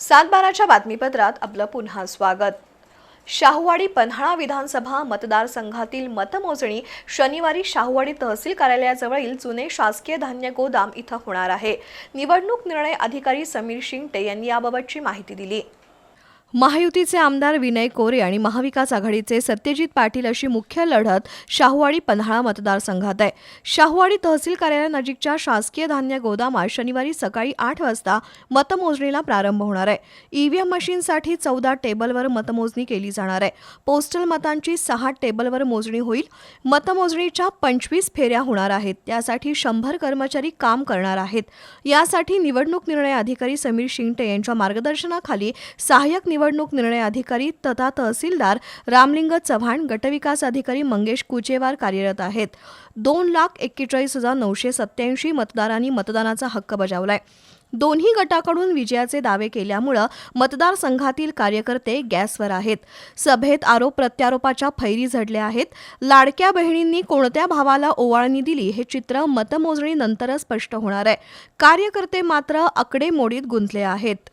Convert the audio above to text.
सातबाराच्या बातमीपत्रात आपलं पुन्हा स्वागत. शाहूवाडी पन्हाळा विधानसभा मतदारसंघातील मतमोजणी शनिवारी शाहूवाडी तहसील कार्यालयाजवळील जुने शासकीय धान्य गोदाम इथं होणार आहे. निवडणूक निर्णय अधिकारी समीर शिंगटे यांनी याबाबतची माहिती दिली. महायुतीचे आमदार विनय कोरे आणि महाविकास आघाडीचे सत्यजित पाटील अशी मुख्य लढत शाहूवाडी पन्हाळा मतदारसंघात आहे. शाहूवाडी तहसील कार्यालयानजीकच्या शासकीय धान्य गोदामात शनिवारी सकाळी आठ वाजता मतमोजणीला प्रारंभ होणार आहे. ईव्हीएम मशीनसाठी चौदा टेबलवर मतमोजणी केली जाणार आहे. पोस्टल मतांची सहा टेबलवर मोजणी होईल. मतमोजणीच्या पंचवीस फेऱ्या होणार आहेत. त्यासाठी शंभर कर्मचारी काम करणार आहेत. यासाठी निवडणूक निर्णय अधिकारी समीर शिंगटे यांच्या मार्गदर्शनाखाली सहाय्यक निवडणूक निर्णय अधिकारी तथा तहसीलदार रामलिंग चव्हाण गटविकास अधिकारी मंगेश कुचेवार कार्यरत आहेत. दोन लाख एक्केचाळीस हजार नऊशे सत्याऐंशी मतदारांनी मतदानाचा हक्क बजावलाय. दोन्ही गटाकडून विजयाचे दावे केल्यामुळं मतदारसंघातील कार्यकर्ते गॅसवर आहेत. सभेत आरोप प्रत्यारोपाच्या फैरी झडल्या आहेत. लाडक्या बहिणींनी कोणत्या भावाला ओवाळणी दिली हे चित्र मतमोजणीनंतरच स्पष्ट होणार आहे. कार्यकर्ते मात्र आकडेमोडीत गुंतले आहेत.